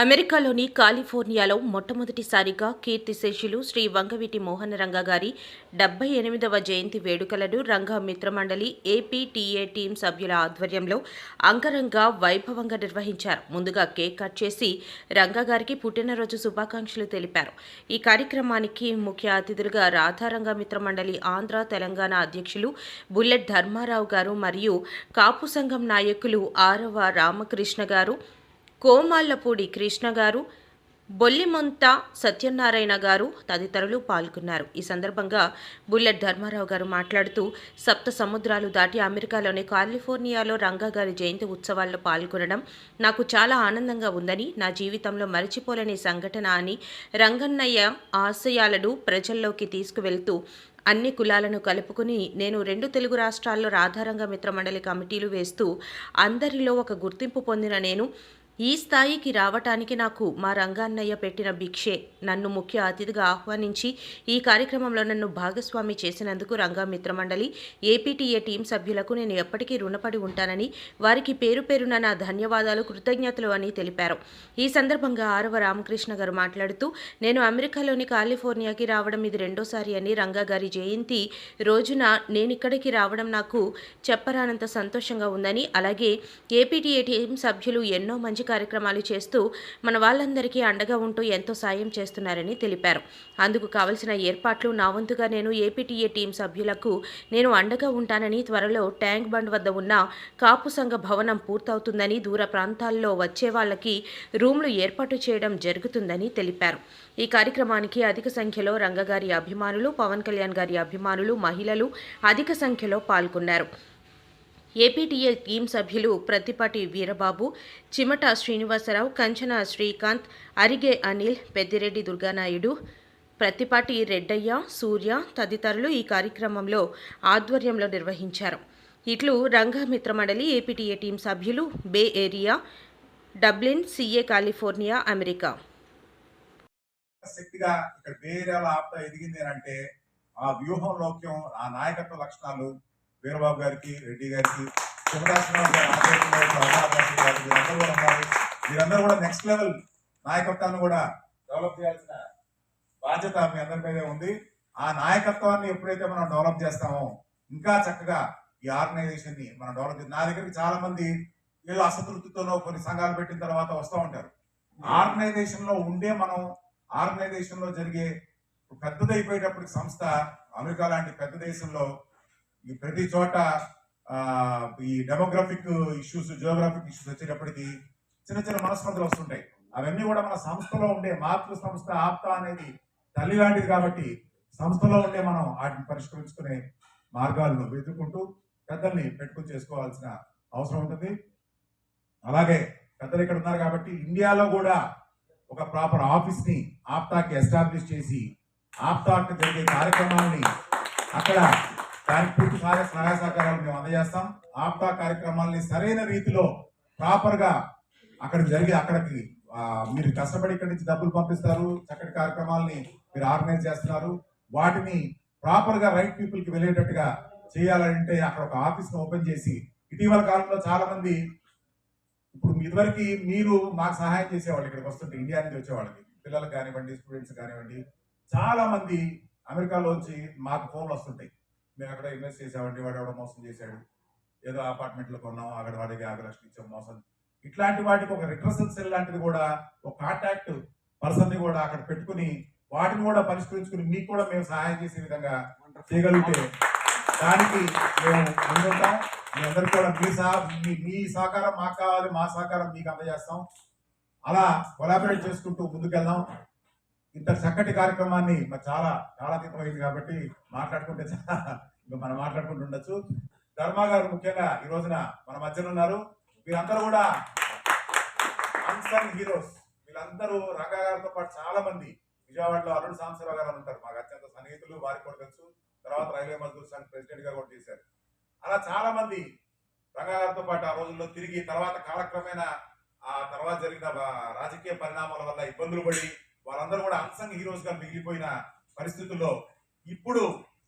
అమెరికాలోని కాలిఫోర్నియాలో మొట్టమొదటిసారిగా కీర్తిశేషులు శ్రీ వంగవీటి మోహన రంగ గారి డెబ్బై ఎనిమిదవ జయంతి వేడుకలను రంగ మిత్రమండలి ఏపీటీఏ టీం సభ్యుల ఆధ్వర్యంలో అంగరంగ వైభవంగా నిర్వహించారు. ముందుగా కేక్ కట్ చేసి రంగ గారికి పుట్టినరోజు శుభాకాంక్షలు తెలిపారు. ఈ కార్యక్రమానికి ముఖ్య అతిథులుగా రాధారంగ మిత్రమండలి ఆంధ్ర తెలంగాణ అధ్యక్షులు బుల్లెట్ ధర్మారావు గారు మరియు కాపు సంఘం నాయకులు ఆరవ రామకృష్ణ గారు కోమాళ్ళపూడి కృష్ణ గారు బొల్లిమొంత సత్యనారాయణ గారు తదితరులు పాల్గొన్నారు. ఈ సందర్భంగా బుల్లెట్ ధర్మారావు గారు మాట్లాడుతూ సప్త సముద్రాలు దాటి అమెరికాలోని కాలిఫోర్నియాలో రంగా గారి జయంతి ఉత్సవాల్లో పాల్గొనడం నాకు చాలా ఆనందంగా ఉందని నా జీవితంలో మరచిపోలేని సంఘటన అని రంగన్నయ్య ఆశయాలను ప్రజల్లోకి తీసుకువెళ్తూ అన్ని కులాలను కలుపుకుని నేను రెండు తెలుగు రాష్ట్రాల్లో రాధారంగ మిత్రమండలి కమిటీలు వేస్తూ అందరిలో ఒక గుర్తింపు పొందిన నేను ఈ స్థాయికి రావటానికి నాకు మా రంగాన్నయ్య పెట్టిన భిక్షే. నన్ను ముఖ్య అతిథిగా ఆహ్వానించి ఈ కార్యక్రమంలో నన్ను భాగస్వామి చేసినందుకు రంగా మిత్రమండలి ఏపీటీఏ టీం సభ్యులకు నేను ఎప్పటికీ రుణపడి ఉంటానని వారికి పేరు పేరున నా ధన్యవాదాలు కృతజ్ఞతలు అని తెలిపారు. ఈ సందర్భంగా ఆరవ రామకృష్ణ గారు మాట్లాడుతూ నేను అమెరికాలోని కాలిఫోర్నియాకి రావడం ఇది రెండోసారి అని రంగా గారి జయంతి రోజున నేను ఇక్కడికి రావడం నాకు చెప్పరానంత సంతోషంగా ఉందని అలాగే ఏపీటీఏ టీం సభ్యులు ఎన్నో మంచి కార్యక్రమాలు చేస్తూ మన వాళ్ళందరికీ అండగా ఉంటూ ఎంతో సాయం చేస్తున్నారని తెలిపారు. అందుకు కావలసిన ఏర్పాట్లు నా వంతుగా నేను ఏపీటీఏ టీం సభ్యులకు నేను అండగా ఉంటానని త్వరలో ట్యాంక్ బండ్ వద్ద ఉన్న కాపు సంఘ భవనం పూర్తవుతుందని దూర ప్రాంతాల్లో వచ్చే వాళ్ళకి రూమ్లు ఏర్పాటు చేయడం జరుగుతుందని తెలిపారు. ఈ కార్యక్రమానికి అధిక సంఖ్యలో రంగగారి అభిమానులు పవన్ కళ్యాణ్ గారి అభిమానులు మహిళలు అధిక సంఖ్యలో పాల్గొన్నారు. ఏపీటీఏ టీం సభ్యులు ప్రతిపాటి వీరబాబు చిమట శ్రీనివాసరావు కంచన శ్రీకాంత్ అరిగే అనిల్ పెద్దిరెడ్డి దుర్గానాయుడు ప్రతిపాటి రెడ్డయ్య సూర్య తదితరులు ఈ కార్యక్రమంలో ఆధ్వర్యంలో నిర్వహించారు. ఇట్లు రంగమిత్ర మండలి ఏపీటీఏ టీం సభ్యులు bay area Dublin CA California America. శక్తిగా ఇక్కడ వేరే ఆప్త ఎదిగింది అంటే ఆ వ్యూహం లోక్యం ఆ నాయకత్వ లక్షణాలు వీరబాబు గారికి రెడ్డి గారికి శివదాసరావు గారి గారు వీరందరూ కూడా ఉన్నారు. వీరందరూ కూడా నెక్స్ట్ లెవెల్ నాయకత్వాన్ని కూడా డెవలప్ చేయాల్సిన బాధ్యత మీ అందరి మీదే ఉంది. ఆ నాయకత్వాన్ని ఎప్పుడైతే మనం డెవలప్ చేస్తామో ఇంకా చక్కగా ఈ ఆర్గనైజేషన్ని మనం డెవలప్ చేస్తాం నా దగ్గరికి చాలా మంది వీళ్ళు అసంతృప్తితోనో కొన్ని సంఘాలు పెట్టిన తర్వాత వస్తూ ఉంటారు. ఆర్గనైజేషన్లో ఉండే మనం ఆర్గనైజేషన్లో జరిగే పెద్దదైపోయేటప్పటికి సంస్థ అమెరికా లాంటి పెద్ద దేశంలో ఈ ప్రతి చోట ఈ డెమోగ్రఫిక్ ఇష్యూస్ జియోగ్రాఫిక్ ఇష్యూస్ వచ్చేటప్పటికి చిన్న చిన్న మనస్పర్ధలు వస్తుంటాయి. అవన్నీ కూడా మన సంస్థలో ఉండే మాతృ సంస్థ ఆప్త అనేది తల్లి లాంటిది కాబట్టి సంస్థలో ఉండే మనం వాటిని పరిష్కరించుకునే మార్గాలను వెతుక్కుంటూ పెద్దల్ని పెట్టుకుని చేసుకోవాల్సిన అవసరం ఉంటుంది. అలాగే పెద్దలు ఇక్కడ ఉన్నారు కాబట్టి ఇండియాలో కూడా ఒక ప్రాపర్ ఆఫీస్ని ఆప్తాకి ఎస్టాబ్లిష్ చేసి ఆప్తాకి జరిగే కార్యక్రమాలని అక్కడ దానికి పూర్తి సహాయ సహాయ సహకారాలు మేము అందజేస్తాం. ఆప్తా కార్యక్రమాలని సరైన రీతిలో ప్రాపర్గా అక్కడ జరిగే అక్కడికి మీరు కష్టపడి ఇక్కడి నుంచి డబ్బులు పంపిస్తారు చక్కటి కార్యక్రమాలని మీరు ఆర్గనైజ్ చేస్తున్నారు. వాటిని ప్రాపర్గా రైట్ పీపుల్కి వెళ్ళేటట్టుగా చేయాలంటే అక్కడ ఒక ఆఫీస్ని ఓపెన్ చేసి ఇటీవల కాలంలో చాలా మంది ఇప్పుడు ఇదివరకు మీరు మాకు సహాయం చేసేవాళ్ళు ఇక్కడికి వస్తుంటే ఇండియా నుంచి వచ్చేవాళ్ళకి పిల్లలకు కానివ్వండి స్టూడెంట్స్ కానివ్వండి చాలా మంది వచ్చి మాకు ఫోన్లు వస్తుంటాయి. మేము అక్కడ ఇన్వెస్ట్ చేసామండి వాడు ఎవడో మోసం చేశాడు. ఏదో అపార్ట్మెంట్లో కొన్నాం అక్కడ వాడికి యాభై లక్షలు ఇచ్చాం మోసం. ఇట్లాంటి వాటికి ఒక రిట్రసల్ సెల్ లాంటిది కూడా ఒక కాంటాక్ట్ పర్సన్ని కూడా అక్కడ పెట్టుకుని వాటిని కూడా పరిష్కరించుకుని మీకు కూడా మేము సహాయం చేసే విధంగా చేయగలిగితే దానికి మేము ముందుంటాం. మీ అందరికి కూడా మీ సహా మీ మీ సహకారం మాకు కావాలి మా సహకారం మీకు అందజేస్తాం. అలా కొలాబరేట్ చేసుకుంటూ ముందుకెళ్దాం. ఇంత చక్కటి కార్యక్రమాన్ని మరి చాలా చాలా అయింది కాబట్టి మాట్లాడుకుంటే చాలా ఇంకా మనం మాట్లాడుకుంటూ ఉండొచ్చు. ధర్మ గారు ముఖ్యంగా ఈ రోజున మన మధ్యన ఉన్నారు. వీరందరూ కూడా అన్సన్ హీరోస్ వీళ్ళందరూ రంగా గారితో పాటు చాలా మంది విజయవాడలో అరుణ్ సాంబశివరావు గారు ఉంటారు. మాకు అత్యంత సన్నిహితులు వారికి కూడా తెలుసు. తర్వాత రైల్వే మజ్దూర్ సంఘ్ ప్రెసిడెంట్గా కూడా చేశారు. అలా చాలా మంది రంగా గారితో పాటు ఆ రోజుల్లో తిరిగి తర్వాత కాలక్రమేణా ఆ తర్వాత జరిగిన రాజకీయ పరిణామాల వల్ల ఇబ్బందులు పడి వాళ్ళందరూ కూడా అన్సంగ్ హీరోస్గా మిగిలిపోయిన పరిస్థితుల్లో ఇప్పుడు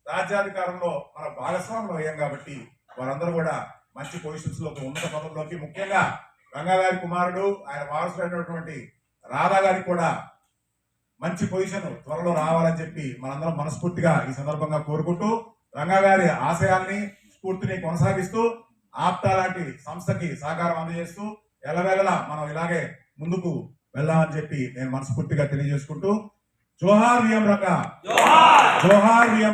రాజ్యాధికారంలో మన భాగస్వాములు అయ్యాం కాబట్టి వారందరూ కూడా మంచి పొజిషన్స్లో ఉన్నత పదవుల్లోకి. ముఖ్యంగా గంగాగారి కుమారుడు ఆయన వారసుడైనటువంటి రాధా గారికి కూడా మంచి పొజిషన్ త్వరలో రావాలని చెప్పి మనందరం మనస్ఫూర్తిగా ఈ సందర్భంగా కోరుకుంటూ రంగాగారి ఆశయాల్ని స్ఫూర్తిని కొనసాగిస్తూ ఆప్తా లాంటి సంస్థకి సహకారం అందజేస్తూ ఎలవేళలా మనం ఇలాగే ముందుకు వెళ్దామని చెప్పి నేను మనస్ఫూర్తిగా తెలియజేసుకుంటూ జోహార్ విఎం జోహార్ విఎం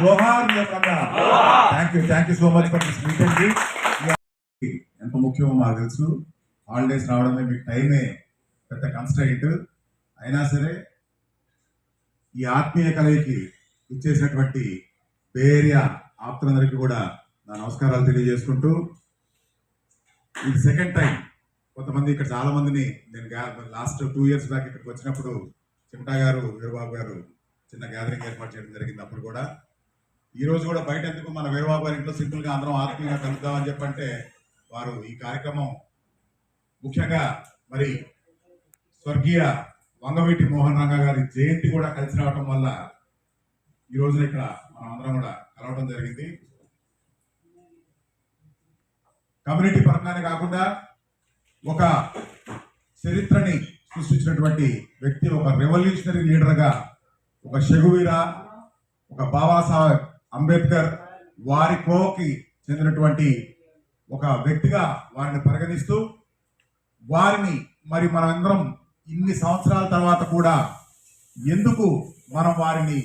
జోహార్ VM thank you thank you so much for this meeting ఎంత ముఖ్యమో మాకు తెలుసు. హాలిడేస్ రావడమే మీకు టైమే పెద్ద కన్స్ట్రైంట్ అయినా సరే ఈ ఆత్మీయ కలయికి ఇచ్చేసినటువంటి పేరియా ఆప్తులందరికీ కూడా నా నమస్కారాలు తెలియజేసుకుంటూ ఇది సెకండ్ టైం కొంతమంది ఇక్కడ చాలా మందిని నేను లాస్ట్ టూ ఇయర్స్ బ్యాక్ ఇక్కడికి వచ్చినప్పుడు చిమటా గారు వీరబాబు గారు చిన్న గ్యాదరింగ్ ఏర్పాటు చేయడం జరిగింది. అప్పుడు కూడా ఈ రోజు కూడా బయట ఎందుకు మన వీరబాబు గారి ఇంట్లో సింపుల్గా అందరం ఆత్మీయంగా కలుద్దామని చెప్పంటే వారు ఈ కార్యక్రమం ముఖ్యంగా మరి స్వర్గీయ వంగవీటి మోహన్ రంగ గారి జయంతి కూడా కలిసి రావడం వల్ల ఈ రోజున ఇక్కడ మనం అందరం కూడా కలవడం జరిగింది. కమ్యూనిటీ పరంగానే కాకుండా ఒక చరిత్రని సృష్టించినటువంటి వ్యక్తి ఒక రెవల్యూషనరీ లీడర్గా ఒక శగువీర ఒక బాబాసాహెబ్ అంబేద్కర్ వారి కోకి చెందినటువంటి ఒక వ్యక్తిగా వారిని పరిగణిస్తూ వారిని మరి మనమందరం ఇన్ని సంవత్సరాల తర్వాత కూడా ఎందుకు మనం వారిని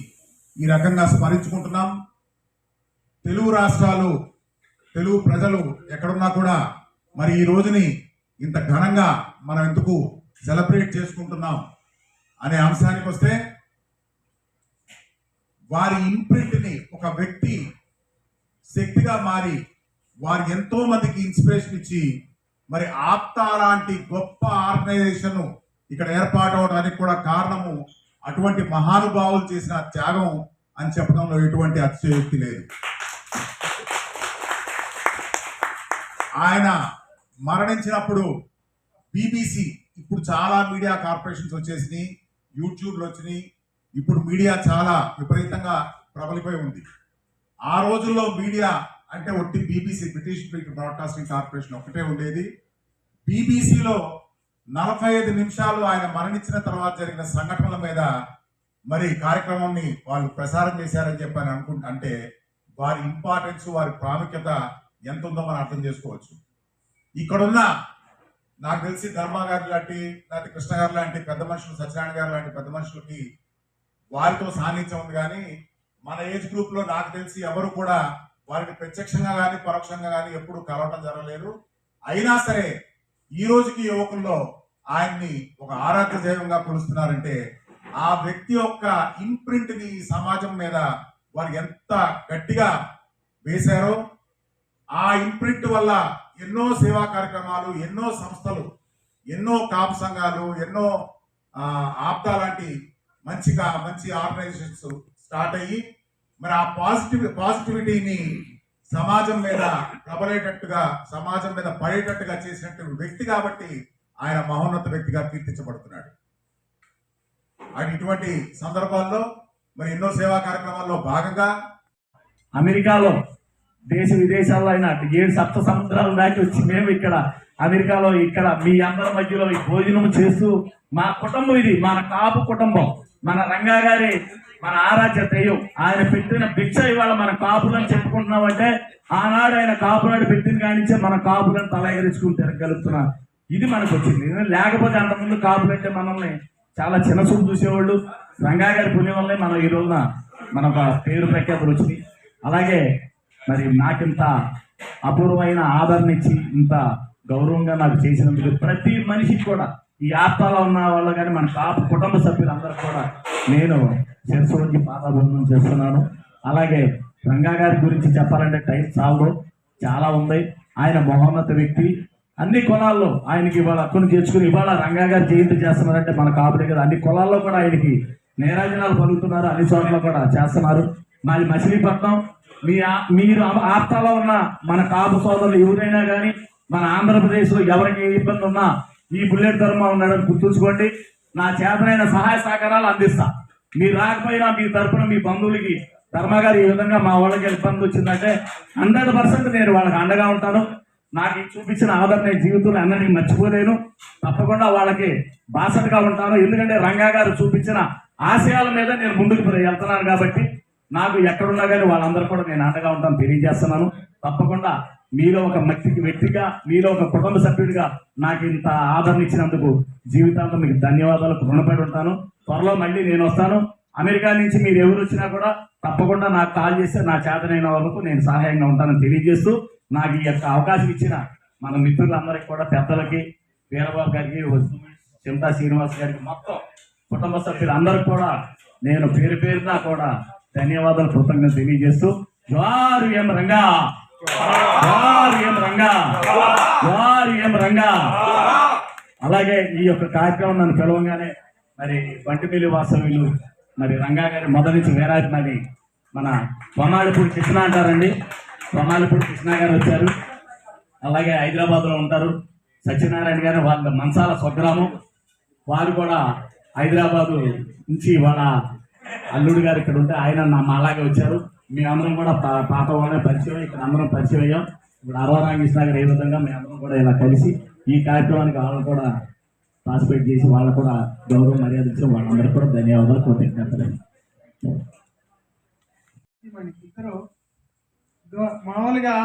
ఈ రకంగా స్మరించుకుంటున్నాం? తెలుగు రాష్ట్రాలు తెలుగు ప్రజలు ఎక్కడున్నా కూడా మరి ఈ రోజుని ఇంత ఘనంగా మనం ఎందుకు సెలబ్రేట్ చేసుకుంటున్నాం అనే అంశానికి వస్తే వారి ఇంప్రింట్ని ఒక వ్యక్తి శక్తిగా మారి వారు ఎంతో మందికి ఇన్స్పిరేషన్ ఇచ్చి మరి ఆప్తా లాంటి గొప్ప ఆర్గనైజేషన్ ఇక్కడ ఏర్పాటు అవడానికి కూడా కారణము అటువంటి మహానుభావులు చేసిన త్యాగం అని చెప్పడంలో ఎటువంటి అతిశయోక్తి లేదు. ఆయన మరణించినప్పుడు బీబీసీ ఇప్పుడు చాలా మీడియా కార్పొరేషన్స్ వచ్చేసినాయి యూట్యూబ్లు వచ్చినాయి ఇప్పుడు మీడియా చాలా విపరీతంగా ప్రబలిపోయి ఉంది. ఆ రోజుల్లో మీడియా అంటే ఒట్టి బీబీసీ బ్రిటిష్ బ్రాడ్కాస్టింగ్ కార్పొరేషన్ ఒకటే ఉండేది. బీబీసీలో నలభై ఐదు నిమిషాలు ఆయన మరణించిన తర్వాత జరిగిన సంఘటనల మీద మరి కార్యక్రమాన్ని వాళ్ళు ప్రసారం చేశారని చెప్పి అని అనుకుంటా అంటే వారి ఇంపార్టెన్స్ వారి ప్రాముఖ్యత ఎంత ఉందో మనం అర్థం చేసుకోవచ్చు. ఇక్కడున్న నాకు తెలిసి ధర్మ గారు లాంటి లేకపోతే కృష్ణ గారు లాంటి పెద్ద మనుషులు సత్యనారాయణ గారు లాంటి పెద్ద మనుషులకి వారితో సాన్నిధ్యం ఉంది కానీ మన ఏజ్ గ్రూప్లో నాకు తెలిసి ఎవరు కూడా వారిని ప్రత్యక్షంగా కానీ పరోక్షంగా కానీ ఎప్పుడు కలవటం జరగలేదు. అయినా సరే ఈ రోజుకి యువకుల్లో ఆయన్ని ఒక ఆరాధ్య దైవంగా కొలుస్తున్నారంటే ఆ వ్యక్తి యొక్క ఇంప్రింట్ని ఈ సమాజం మీద వారు ఎంత గట్టిగా వేశారో ఆ ఇంప్రింట్ వల్ల ఎన్నో సేవా కార్యక్రమాలు ఎన్నో సంస్థలు ఎన్నో కాపు సంఘాలు ఎన్నో ఆప్తా లాంటి మంచిగా మంచి ఆర్గనైజేషన్స్ స్టార్ట్ అయ్యి మరి ఆ పాజిటివ్ పాజిటివిటీని సమాజం మీద ప్రబలేటట్టుగా సమాజం మీద పడేటట్టుగా చేసినట్టు వ్యక్తి కాబట్టి ఆయన మహోన్నత వ్యక్తిగా కీర్తించబడుతున్నాడు. ఆయన ఇటువంటి సందర్భాల్లో మరి ఎన్నో సేవా కార్యక్రమాల్లో భాగంగా అమెరికాలో దేశ విదేశాల్లో అయినా ఏడు సప్త సముద్రాలు దాటి వచ్చి మేము ఇక్కడ అమెరికాలో ఇక్కడ మీ అందరి మధ్యలో ఈ భోజనం చేస్తూ మా కుటుంబం ఇది మన కాపు కుటుంబం మన రంగా గారి మన ఆరాధ్య దైవం. ఆయన పెట్టిన భిక్ష ఇవాళ మన కాపులను చెప్పుకుంటున్నామంటే ఆనాడు ఆయన కాపునాడు పెట్టిన కానించే మన కాపులను తల ఎగరించుకుని తిరగలుగుతున్నారు ఇది మనకు వచ్చింది. లేకపోతే అంతకుముందు కాపులంటే మనల్ని చాలా చిన్న చూపు చూసేవాళ్ళు. రంగా గారి పుణ్యం వల్లే మనం ఈ రోజున మన ఒక పేరు ప్రఖ్యాతులు వచ్చినాయి. అలాగే మరి నాకింత అపూర్వమైన ఆదరణ ఇచ్చి ఇంత గౌరవంగా నాకు చేసినందుకు ప్రతి మనిషికి కూడా ఈ ఆత్మలో ఉన్న వాళ్ళు కానీ మన కాపు కుటుంబ సభ్యులందరూ కూడా నేను శిరస్సు నుంచి చేస్తున్నాను. అలాగే రంగా గారి గురించి చెప్పాలంటే టైం చాలు చాలా ఉంది. ఆయన మహోన్నత వ్యక్తి. అన్ని కులాల్లో ఆయనకి ఇవాళ అక్కును చేర్చుకుని ఇవాళ రంగా గారు జయంతి చేస్తున్నారంటే మన కాపులే కదా. అన్ని కులాల్లో కూడా ఆయనకి నేరాజనాలు పలుకుతున్నారు. అన్ని చోట్ల కూడా చేస్తున్నారు. మాది మచిలీపట్నం. మీ మీరు ఆ- ఆప్తాలో ఉన్న మన కాపు సోదరులు ఎవరైనా కానీ మన ఆంధ్రప్రదేశ్లో ఎవరికి ఏ ఇబ్బంది ఉన్నా ఈ బుల్లెట్ ధర్మ ఉన్నాడని గుర్తుంచుకోండి. నా చేతనైన సహాయ సహకారాలు అందిస్తా. మీరు రాకపోయినా మీ తరఫున మీ బంధువులకి ధర్మ గారు ఈ విధంగా మా వాళ్ళకి ఇబ్బంది వచ్చిందంటే హండ్రెడ్ పర్సెంట్ నేను వాళ్ళకి అండగా ఉంటాను. నాకు చూపించిన ఆదరణ నేను జీవితంలో అన్నది మర్చిపోలేను. తప్పకుండా వాళ్ళకి బాసటగా ఉంటాను. ఎందుకంటే రంగా గారు చూపించిన ఆశయాల మీద నేను ముందుకు వెళ్తున్నాను కాబట్టి నాకు ఎక్కడున్నా కానీ వాళ్ళందరూ కూడా నేను అండగా ఉంటాను తెలియజేస్తున్నాను. తప్పకుండా మీలో ఒక మట్టికి వ్యక్తిగా మీలో ఒక కుటుంబ సభ్యుడిగా నాకు ఇంత ఆదరణ ఇచ్చినందుకు జీవితాంతం మీకు ధన్యవాదాలు రుణపడి ఉంటాను. త్వరలో మళ్ళీ నేను వస్తాను. అమెరికా నుంచి మీరు ఎవరు వచ్చినా కూడా తప్పకుండా నాకు కాల్ చేస్తే నా చేతనైన వరకు నేను సహాయంగా ఉంటానని తెలియజేస్తూ నాకు ఈ యొక్క అవకాశం ఇచ్చిన మన మిత్రులందరికీ కూడా పెద్దలకి వీరబాబు గారికి చింతా శ్రీనివాస్ గారికి మొత్తం కుటుంబ సభ్యులందరికీ కూడా నేను పేరు పేరున కూడా ధన్యవాదాలు కృతజ్ఞత తెలియజేస్తూ జవారు ఎం రంగా జవారు ఎం రంగా జవారు ఎం రంగా. అలాగే ఈ యొక్క కార్యక్రమం నన్ను పిలవగానే మరి బంటిమిల్లి వాసవులు మరి రంగా గారి మొదటి నుంచి వేరాది మరి మన బొమ్మాలిపూడి కృష్ణ అంటారండి. బొమ్మాలిపూడి కృష్ణ గారు వచ్చారు. అలాగే హైదరాబాద్లో ఉంటారు. సత్యనారాయణ గారు వాళ్ళ మంచాల స్వగ్రామం. వారు కూడా హైదరాబాదు నుంచి వాళ్ళ అల్లుడు గారు ఇక్కడ ఉంటే ఆయన నా మా అలాగే వచ్చారు మేమందరం కూడా పాప పాత వాళ్ళే పరిచయం ఇక్కడ అందరం పరిచయం అయ్యాం. ఇప్పుడు అరవరామకృష్ణ గారు ఏ విధంగా మేమందరం కూడా ఇలా కలిసి ఈ కార్యక్రమానికి వాళ్ళు కూడా పార్టిసిపేట్ చేసి వాళ్ళు కూడా గౌరవం మర్యాద ఇచ్చిన వాళ్ళందరూ కూడా ధన్యవాదాలు కృతజ్ఞతలు. ఇద్దరు మామూలుగా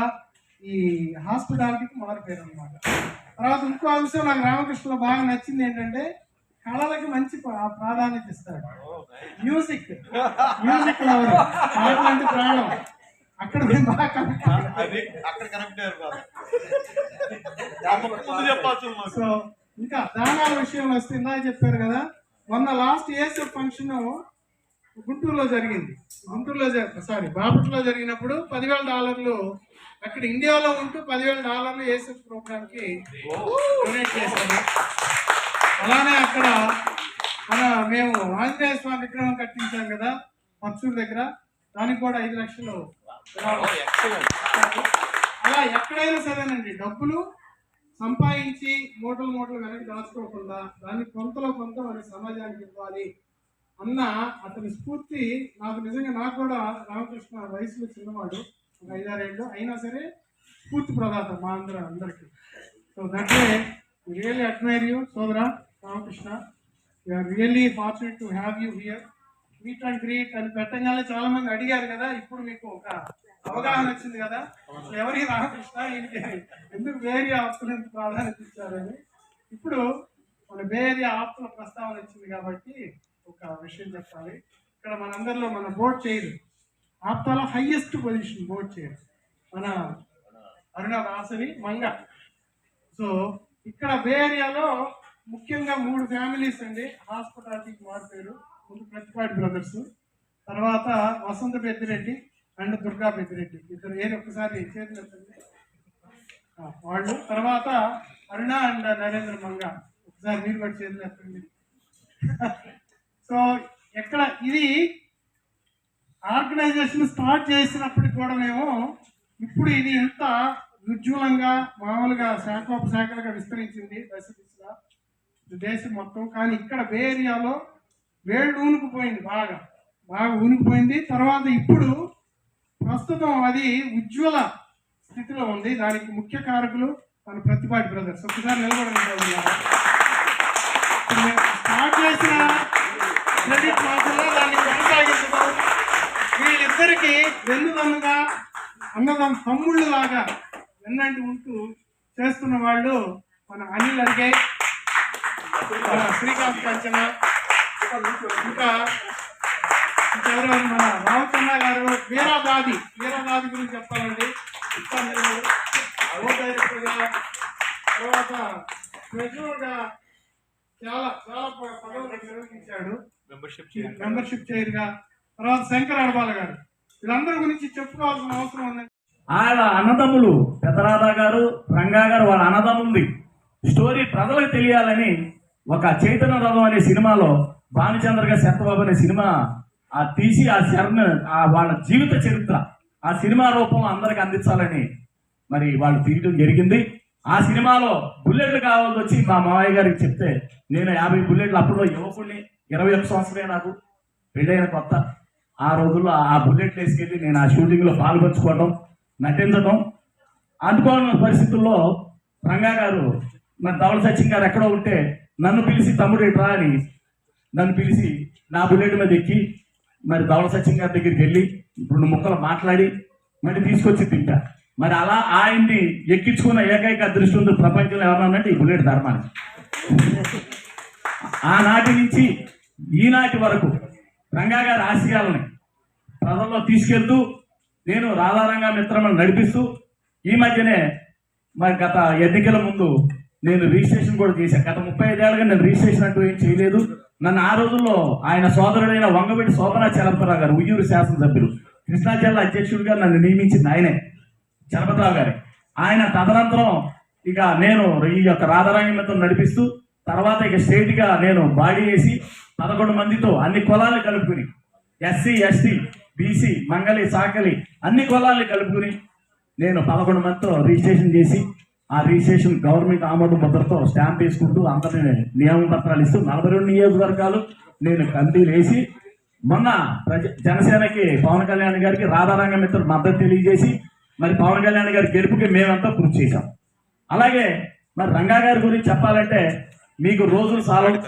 ఈ హాస్పిటాలిటీకి మొదలు పేరు అనమాట తర్వాత ఇంకో అంశం నాకు రామకృష్ణలో బాగా నచ్చింది ఏంటంటే కళలకి మంచి ప్రా- ప్రాధాన్యత ఇస్తాడు. మ్యూజిక్ మ్యూజిక్ లవర్ ప్రాణం. అక్కడ బాగా. అది అక్కడ కనెక్ట్ అయ్యారు. సో ఇంకా దానాల విషయంలో వస్తే ఇందాక చెప్పారు కదా మొన్న లాస్ట్ ఏఎస్ఎఫ్ ఫంక్షన్ గుంటూరులో జరిగింది. గుంటూరులో సారీ బాపట్లలో జరిగినప్పుడు పదివేల డాలర్లు అక్కడ ఇండియాలో ఉంటూ పదివేల డాలర్లు ఏఎస్ఎఫ్ ప్రోగ్రామ్కి డొనేట్ చేశారు. అలానే అక్కడ మన మేము ఆంజనేయ స్వామి విగ్రహం కట్టించాం కదా పచ్చూరు దగ్గర. దానికి కూడా ఐదు లక్షలు. అలా ఎక్కడైనా సరేనండి డబ్బులు సంపాదించి మూటలు మూటలు వెనక్కి దాచుకోకుండా దాన్ని కొంతలో కొంత మన సమాజానికి ఇవ్వాలి అన్న అతని స్ఫూర్తి నాకు నిజంగా నాకు కూడా రామకృష్ణ వయసులో చిన్నవాడు ఒక ఐదారేళ్ళు. అయినా సరే స్ఫూర్తి ప్రదాత మా అందరూ అందరికీ. So that way really admire you సోదరా. Ramakrishna. Are really fortunate to have you here meet and greet అని పెట్టగానే చాలా మంది అడిగారు కదా ఇప్పుడు మీకు ఒక అవగాహన వచ్చింది కదా. ఎవరి ఎవరికి రామకృష్ణ ఈయనకి ఎందుకు వేరే ఆప్తులకు ప్రాధాన్యత ఇచ్చారని. ఇప్పుడు మన వేరే ఆప్తుల ప్రస్తావన వచ్చింది కాబట్టి ఒక విషయం చెప్పాలి. ఇక్కడ మనందరిలో మన బోర్డ్ చేయరు ఆప్తాలో హైయెస్ట్ పొజిషన్ బోర్డ్ చేయరు మన అరుణ దాసరి మంగ. సో ఇక్కడ బే ఏరియాలో ముఖ్యంగా మూడు ఫ్యామిలీస్ అండి. హాస్పిటాలిటీకి మారిపోయారు. ముందు ప్రతిపాటి బ్రదర్స్. తర్వాత వసంత పెద్దిరెడ్డి అండ్ దుర్గా పెద్దిరెడ్డి. ఇద్దరు ఏది ఒక్కసారి చేతులు వాళ్ళు. తర్వాత అరుణ అండ్ నరేంద్ర మంగ. ఒకసారి మీరు కూడా చేతులు సో ఎక్కడ ఇది ఆర్గనైజేషన్ స్టార్ట్ చేసినప్పటికి కూడా మేము ఇప్పుడు ఇది ఎంత ఉజ్వలంగా మామూలుగా శాఖోపశాఖలుగా విస్తరించింది దశ దిశగా దేశం మొత్తం. కానీ ఇక్కడ బే ఏరియాలో వేళ్ళు ఊనుకుపోయింది బాగా. బాగా ఊనుకుపోయింది. తర్వాత ఇప్పుడు ప్రస్తుతం అది ఉజ్వల స్థితిలో ఉంది. దానికి ముఖ్య కారకులు మన ప్రతిపాటి బ్రదర్స్. ఒకసారి నిలబడండి స్టార్ట్ చేసిన క్రెడిట్ మాత్రమే దాన్ని కొనసాగించడం వీళ్ళిద్దరికి వెన్నుదన్నుగా అన్నదం తమ్ముళ్ళు లాగా వెన్నంటి ఉంటూ చేస్తున్న వాళ్ళు మన అనిల్ అడిగే శ్రీకాంత్ కంచన ఇంకా ఇంకెవరెవరు మన రామచంద్ర గారు వీరాబాది వీరాబాది గురించి చెప్పాలండి. తర్వాత ట్రెజరర్గా చాలా చాలా పదవులు నిర్వహించాడు. మెంబర్షిప్ మెంబర్షిప్ చైర్గా తర్వాత శంకర్ అడబాల గారు. వీళ్ళందరి గురించి చెప్పుకోవాల్సిన అవసరం ఉంది. ఆయన అన్నదమ్ములు పెద్దరాధా గారు రంగా గారు వాళ్ళ అన్నదమ్ముంది. స్టోరీ ప్రజలకు తెలియాలని ఒక చైతన్య రథం అనే సినిమాలో భానుచంద్ర గారి శరత్బాబు అనే సినిమా ఆ తీసి ఆ శరణ్ ఆ వాళ్ళ జీవిత చరిత్ర ఆ సినిమా రూపంలో అందరికి అందించాలని మరి వాళ్ళు తీయడం జరిగింది. ఆ సినిమాలో బుల్లెట్లు కావాల్సి వచ్చి మా మామయ్య గారికి చెప్తే నేను యాభై బుల్లెట్లు అప్పుడు యువకుడిని ఇరవై ఒక్క సంవత్సరమే నాకు పెళ్ళైన కొత్త. ఆ రోజుల్లో ఆ బుల్లెట్లు వేసుకెళ్ళి నేను ఆ షూటింగ్లో పాల్పంచుకోవడం నటించడం. అందుకోని పరిస్థితుల్లో రంగా గారు మరి ధవల సచిన్ గారు ఎక్కడో ఉంటే నన్ను పిలిచి తమ్ముడు ఎట్రా అని నన్ను పిలిచి నా బుల్లెట్ మీద ఎక్కి మరి ధవళ సచిన్ గారి దగ్గరికి వెళ్ళి రెండు ముక్కలు మాట్లాడి మరి తీసుకొచ్చి తింటా. మరి అలా ఆయన్ని ఎక్కించుకున్న ఏకైక అదృష్టం ఉంది ప్రపంచంలో ఎవరన్నా ఈ బుల్లెట్ ధర్మానికి ఆనాటి నుంచి ఈనాటి వరకు రంగా గారి ఆశయాలని ప్రజల్లో తీసుకెళ్తూ నేను రాధారంగా మిత్రమని నడిపిస్తూ ఈ మధ్యనే మరి గత ఎన్నికల ముందు నేను రిజిస్ట్రేషన్ కూడా చేశాను గత ముప్పై ఐదేళ్ళుగా నేను రిజిస్ట్రేషన్ అంటూ ఏం చేయలేదు. నన్ను ఆ రోజుల్లో ఆయన సోదరుడైన వంగవీటి శోభనా చలపతిరావు గారు ఉయ్యూరు శాసనసభ్యులు. కృష్ణా జిల్లా అధ్యక్షుడిగా నన్ను నియమించింది ఆయనే చలపతిరావు గారే. ఆయన తదనంతరం ఇక నేను ఈ యొక్క రాధారంగంతో నడిపిస్తూ తర్వాత ఇక స్టేట్గా నేను బాడీ వేసి పదకొండు మందితో అన్ని కులాలు కలుపుకుని ఎస్సీ ఎస్టీ బీసీ మంగళి సాకలి అన్ని కులాలని కలుపుకుని నేను పదకొండు మందితో రిజిస్ట్రేషన్ చేసి ఆ రిజిస్ట్రేషన్ గవర్నమెంట్ ఆమోద ముద్రతో స్టాంప్ వేసుకుంటూ అందరినీ నియమ పత్రాలు ఇస్తూ నలభై రెండు నియోజకవర్గాలు నేను కమిటీలు వేసి మొన్న ప్రజ జనసేనకి పవన్ కళ్యాణ్ గారికి రాధారంగ మిత్రుడు మద్దతు తెలియజేసి మరి పవన్ కళ్యాణ్ గారి గెలుపుకి మేమంతా కృషి చేశాం. అలాగే మరి రంగా గారి గురించి చెప్పాలంటే మీకు రోజులు సాలవు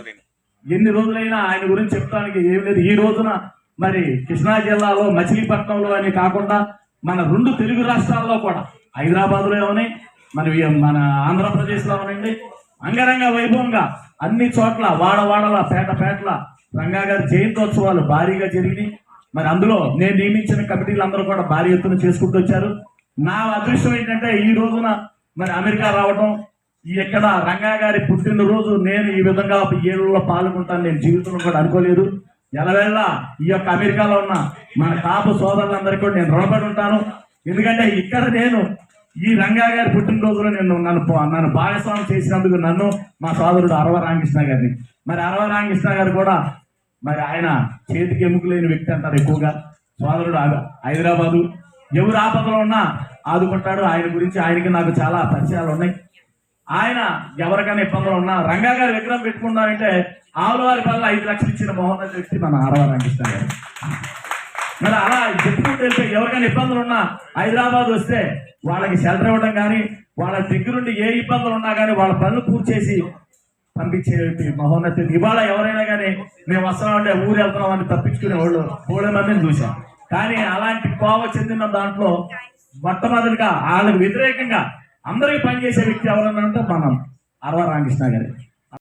ఎన్ని రోజులైనా ఆయన గురించి చెప్పడానికి ఏం లేదు. ఈ రోజున మరి కృష్ణా జిల్లాలో మచిలీపట్నంలో అని కాకుండా మన రెండు తెలుగు రాష్ట్రాల్లో కూడా హైదరాబాద్లో ఏమని మన మన ఆంధ్రప్రదేశ్లో ఉండండి. అంగరంగ వైభవంగా అన్ని చోట్ల వాడవాడల పేట పేటల రంగా గారి జయంతోత్సవాలు భారీగా జరిగినాయి. మరి అందులో నేను నియమించిన కమిటీలు అందరూ కూడా భారీ ఎత్తున చేసుకుంటూ వచ్చారు. నా అదృష్టం ఏంటంటే ఈ రోజున మరి అమెరికా రావడం ఈ ఎక్కడ రంగా గారి పుట్టినరోజు నేను ఈ విధంగా ఏళ్ళలో పాల్గొంటాను నేను జీవితంలో కూడా అనుకోలేదు. ఎలవేళ ఈ యొక్క అమెరికాలో ఉన్న మన కాపు సోదరులందరికీ కూడా నేను రుణపడి ఉంటాను. ఎందుకంటే ఇక్కడ నేను ఈ రంగా గారి పుట్టినరోజులో నేను నన్ను పో- నన్ను భాగస్వామి చేసినందుకు నన్ను మా సోదరుడు అరవ రామకృష్ణ గారిని. మరి అరవ రామకృష్ణ గారు కూడా మరి ఆయన చేతికి ఎముక లేని వ్యక్తి అంటారు ఎక్కువగా. సోదరుడు హైదరాబాదు. ఎవరు ఆపదలో ఉన్నా ఆదుకుంటాడు. ఆయన గురించి ఆయనకి నాకు చాలా పరిచయాలు ఉన్నాయి. ఆయన ఎవరికైనా ఇబ్బందులు ఉన్నా రంగా గారు విగ్రహం పెట్టుకున్నారంటే ఆవుల వారి వల్ల ఐదు లక్షలు ఇచ్చిన మోహన్ వ్యక్తి మన ఆరవ రామకృష్ణ గారు. మరి అలా చెప్పుకుంటూ వెళ్తే ఎవరికైనా ఇబ్బందులు ఉన్నా హైదరాబాద్ వస్తే వాళ్ళకి షెల్టర్ ఇవ్వడం కానీ వాళ్ళ దగ్గరుండి ఏ ఇబ్బందులు ఉన్నా కానీ వాళ్ళ పనులు పూర్తి చేసి పంపించే మహోన్నతి ఇవాళ ఎవరైనా కానీ మేము వస్తున్నామంటే ఊరు వెళ్తున్నామని తప్పించుకునే వాళ్ళు మూడు మందిని చూశాం. కానీ అలాంటి కోవ చెందిన దాంట్లో మొట్టమొదటిగా వాళ్ళకి వ్యతిరేకంగా అందరికీ పనిచేసే వ్యక్తి ఎవరన్నా అంటే మనం అరవ రామకృష్ణ గారు.